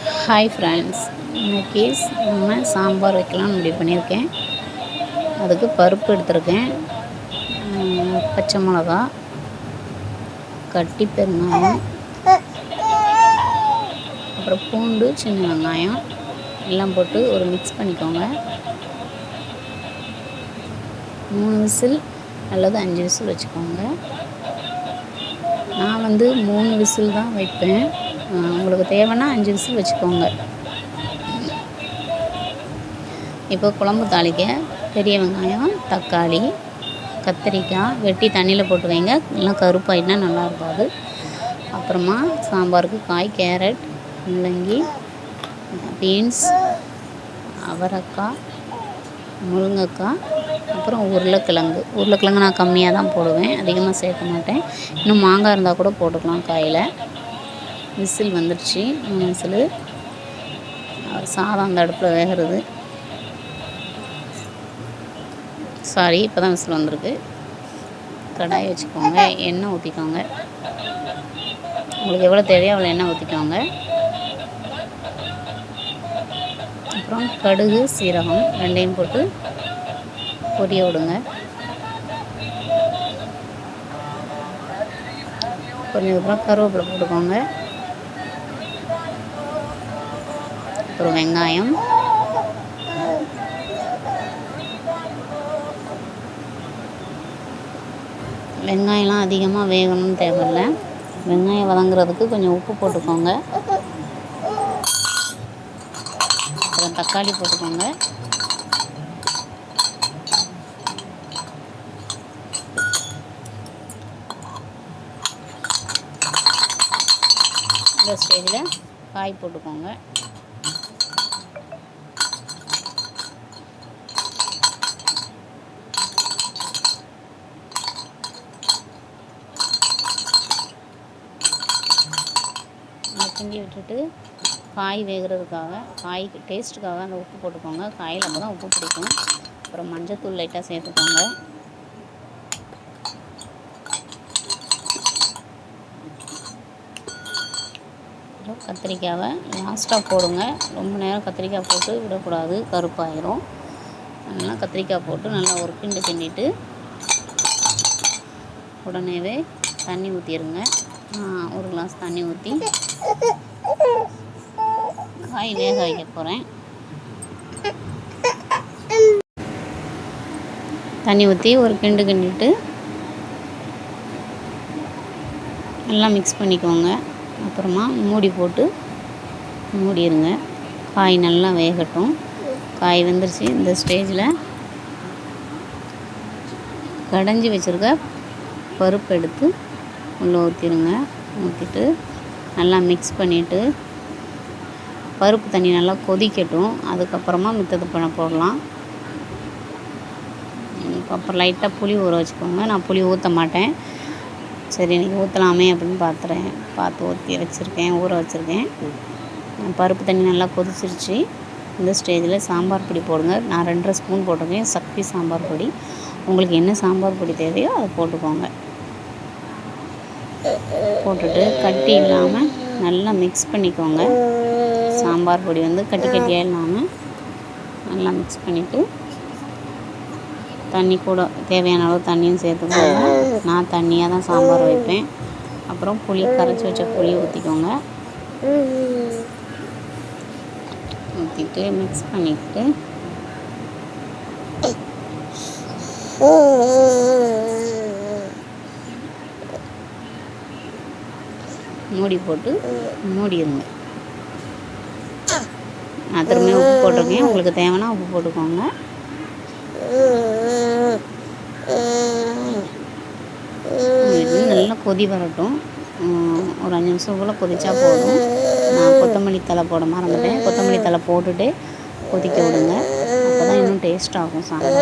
Hi friends இன்றைக்கி நம்ம சாம்பார் வைக்கலாம்னு முடிவு பண்ணியிருக்கேன். அதுக்கு பருப்பு எடுத்திருக்கேன். பச்சை மிளகா கட்டி பெருங்காயம் அப்புறம் பூண்டு சின்ன வெங்காயம் எல்லாம் போட்டு ஒரு மிக்ஸ் பண்ணிக்கோங்க. மூணு விசில் அல்லது அஞ்சு விசில் வச்சுக்கோங்க. நான் வந்து மூணு விசில் தான் வைப்பேன். உங்களுக்கு தேவைன்னா அஞ்சு விசில் வச்சுக்கோங்க. இப்போ குழம்பு தாளிக்க பெரிய வெங்காயம் தக்காளி கத்திரிக்காய் வெட்டி தண்ணியில் போட்டு வைங்க. எல்லாம் கருப்பாயிட்டுனா நல்லா இருக்காது. அப்புறமா சாம்பாருக்கு காய் கேரட் முள்ளங்கி பீன்ஸ் அவரைக்காய் முருங்கைக்காய் அப்புறம் உருளைக்கிழங்கு. உருளைக்கிழங்கு நான் கம்மியாக தான் போடுவேன். அதிகமாக சேர்க்க மாட்டேன். இன்னும் மாங்காய் இருந்தால் கூட போட்டுக்கலாம் காயில். விசில் வந்துடுச்சு. மூணு விசில். சாதம் அந்த அடுப்பில் வேகிறது. சாரி இப்போ தான் விசில் வந்திருக்கு. கடாய் வச்சுக்கோங்க எண்ணெய் ஊற்றிக்கோங்க உங்களுக்கு எவ்வளோ தேவையோ அவ்வளோ எண்ணெய் ஊற்றிக்கோங்க அப்புறம் கடுகு சீரகம் ரெண்டையும் போட்டு பொரிய விடுங்க. கொஞ்சம் அப்புறம் கருவேப்பிலை போட்டுக்கோங்க. அப்புறம் வெங்காயம். வெங்காயம்லாம் அதிகமாக வேகணும்னு தேவையில்ல. வெங்காயம் வதங்குறதுக்கு கொஞ்சம் உப்பு போட்டுக்கோங்க. அப்புறம் தக்காளி போட்டுக்கோங்க. இந்த ஸ்டேஜில் காய் போட்டுக்கோங்க. கிண்டி விட்டுட்டு காய் வேகிறதுக்காக காய் டேஸ்ட்டுக்காக அந்த உப்பு போட்டுக்கோங்க. காயில் அப்போ தான் உப்பு பிடிக்கும். அப்புறம் மஞ்சத்தூள் லைட்டாக சேர்த்துக்கோங்க. கத்திரிக்காவை லாஸ்ட்டாக போடுங்க. ரொம்ப நேரம் கத்திரிக்காய் போட்டு விடக்கூடாது. கருப்பாயிரும். நல்லா கத்திரிக்காய் போட்டு நல்லா ஒரு கிண்டு கிண்டிட்டு உடனேவே தண்ணி ஊற்றிடுங்க ஒரு கிளாஸ் தண்ணி ஊற்றி காய் வேக வைக்க போகிறேன் தண்ணி ஊற்றி ஒரு கிண்டு கிண்டிட்டு நல்லா மிக்ஸ் பண்ணிக்கோங்க. அப்புறமா மூடி போட்டு மூடிடுங்க காய் நல்லா வேகட்டும். காய் வந்துருச்சு. இந்த ஸ்டேஜில் கடைஞ்சி வச்சுருக்க பருப்பு எடுத்து உள்ளே ஊற்றிடுங்க. ஊற்றிட்டு நல்லா மிக்ஸ் பண்ணிவிட்டு பருப்பு தண்ணி நல்லா கொதிக்கட்டும். அதுக்கப்புறமா மித்தது பண்ண போடலாம். அப்புறம் லைட்டாக புளி ஊற வச்சுக்கோங்க. நான் புளி ஊற்ற மாட்டேன். சரி இன்றைக்கி ஊற்றலாமே அப்படின்னு பார்த்துறேன் பார்த்து ஊற்றி வச்சுருக்கேன் ஊற வச்சுருக்கேன். பருப்பு தண்ணி நல்லா கொதிச்சிருச்சு. இந்த ஸ்டேஜில் சாம்பார் பொடி போடுங்க. நான் ரெண்டரை ஸ்பூன் போட்டிருக்கேன். சக்தி சாம்பார் பொடி. உங்களுக்கு என்ன சாம்பார் பொடி தேவையோ அதை போட்டுக்கோங்க. போட்டுட்டு கட்டி இல்லாமல் நல்லா மிக்ஸ் பண்ணிக்கோங்க. சாம்பார் பொடி வந்து கட்டி கட்டியாக இல்லாமல் நல்லா மிக்ஸ் பண்ணிவிட்டு தண்ணி கூட தேவையான அளவு தண்ணியும் சேர்த்துக்கோங்க. நான் தண்ணியாக தான் சாம்பார் வைப்பேன். அப்புறம் புளி கரைச்சி வச்ச புளி ஊற்றிக்கோங்க ஊற்றிட்டு மிக்ஸ் பண்ணிக்கிட்டு மூடி போட்டு மூடிடுங்க. நான் உப்பு போட்டிருக்கேன். உங்களுக்கு தேவைன்னா உப்பு போட்டுக்கோங்க. நல்லா கொதி வரட்டும். ஒரு அஞ்சு நிமிஷம் போல் கொதிச்சா போதும். நான் கொத்தமல்லி தழை போட மறந்துட்டேன். கொத்தமல்லி தழை போட்டுட்டு கொதிக்க விடுங்க. அப்போ தான் இன்னும் டேஸ்ட் ஆகும் சாம்பார்.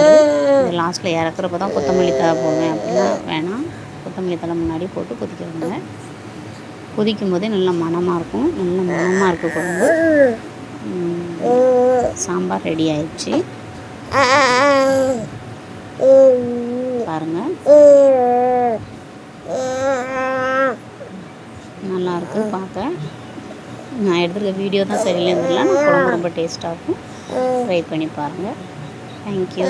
இது லாஸ்ட்டில் இறக்குறப்ப தான் கொத்தமல்லி தழை போடுவேன். அப்படின்னா வேணாம். கொத்தமல்லி தழை முன்னாடி போட்டு கொதிக்க விடுங்க. கொதிக்கும் போதே நல்ல மணமாக இருக்கும். நல்ல மணமாக இருக்குது குழம்பு. சாம்பார் ரெடி ஆயிடுச்சு. பாருங்கள் நல்லா இருக்கு பார்க்க. நான் எடுத்துருக்க வீடியோ தான் சரியில்லைன்னு தெரியல. ஆனால் குழம்பு ரொம்ப டேஸ்ட்டாக இருக்கும். ட்ரை பண்ணி பாருங்கள் தேங்க்யூ